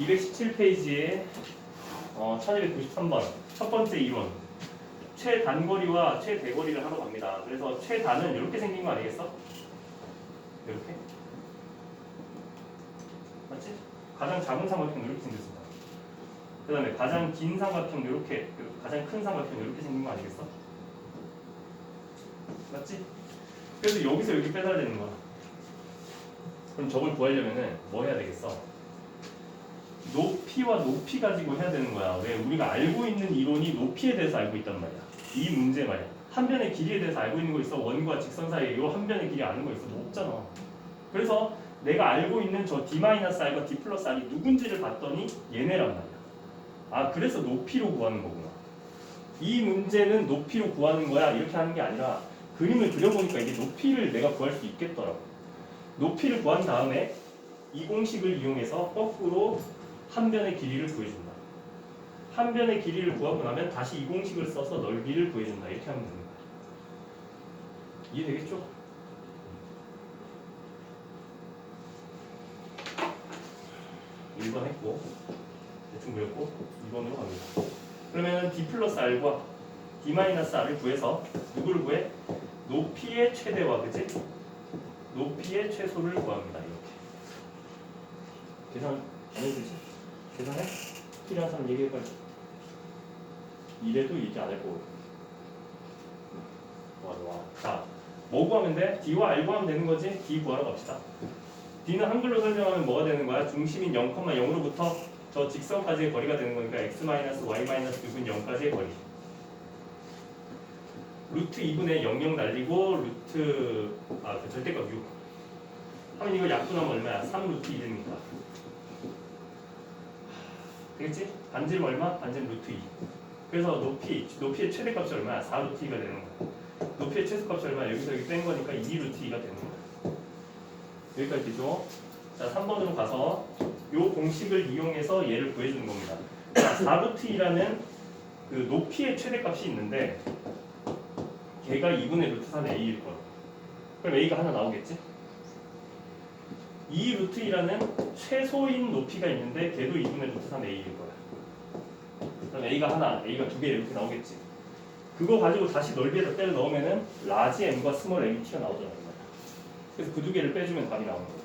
217페이지에 어, 1293번 첫 번째 이론 최단거리와 최대거리를 하러 갑니다. 그래서 최단은 이렇게 생긴 거 아니겠어? 이렇게 맞지? 가장 작은 삼각형 이렇게 생겼습니다. 그 다음에 가장 긴 삼각형 이렇게 가장 큰 삼각형 이렇게 생긴 거 아니겠어? 맞지? 그래서 여기서 여기 빼달야 되는 거야. 그럼 저걸 구하려면은 뭐 해야 되겠어? 높이와 높이 가지고 해야 되는 거야. 왜? 우리가 알고 있는 이론이 높이에 대해서 알고 있단 말이야. 이 문제 말이야. 한 변의 길이에 대해서 알고 있는 거 있어. 원과 직선 사이에 이한 변의 길이 아는 거 있어. 뭐 없잖아. 그래서 내가 알고 있는 저 d-r과 d 플러스 r이 누군지를 봤더니 얘네란 말이야. 아, 그래서 높이로 구하는 거구나. 이 문제는 높이로 구하는 거야. 이렇게 하는 게 아니라 그림을 그려보니까 이게 높이를 내가 구할 수 있겠더라고. 높이를 구한 다음에 이 공식을 이용해서 거꾸로 한 변의 길이를 구해준다. 한 변의 길이를 구하고 나면 다시 이 공식을 써서 넓이를 구해준다. 이렇게 하면 거야. 이해되겠죠? 일번 했고 대충 그렸고 2번으로 갑니다. 그러면 d 플러스 r과 d 마이너스 r을 구해서 누구를 구해? 높이의 최대와 그지? 높이의 최소를 구합니다. 이렇게. 계산 안 해주지? 계산해? 필요한 사람 얘기해 빨리. 이래도 이제 안할 거고. 와, 와. 자, 뭐 구하면 돼? D와 R 구하면 되는 거지? D 구하러 갑시다. D는 한글로 설명하면 뭐가 되는 거야? 중심인 0,0으로부터 저 직선까지의 거리가 되는 거니까 x-y-6은 0까지의 거리. 루트 2분의 00 날리고 루트 아그 절대값 6 하면 이거 약분하면 얼마야? 3 루트 2됩니까? 되겠지? 반지름 얼마? 반지름 루트 2 그래서 높이, 높이의 최대값이 얼마야? 4 루트 2가 되는 거야 높이의 최소값이 얼마야? 여기서 여기 뺀 거니까 2 루트 2가 되는 거야 여기까지 되죠? 자 3번으로 가서 요 공식을 이용해서 얘를 구해주는 겁니다 자 4 루트 2라는 그 높이의 최대값이 있는데 걔가 2분의 루트 3 a일 거야. 그럼 a가 하나 나오겠지? 2 루트 2라는 최소인 높이가 있는데 걔도 2분의 루트 3 a일 거야. 그럼 a가 하나, a가 두 개 이렇게 나오겠지? 그거 가지고 다시 넓이에다 때려 넣으면은 라지 m과 스몰 m이 튀어나오잖아. 그래서 그 두 개를 빼주면 답이 나오는 거야.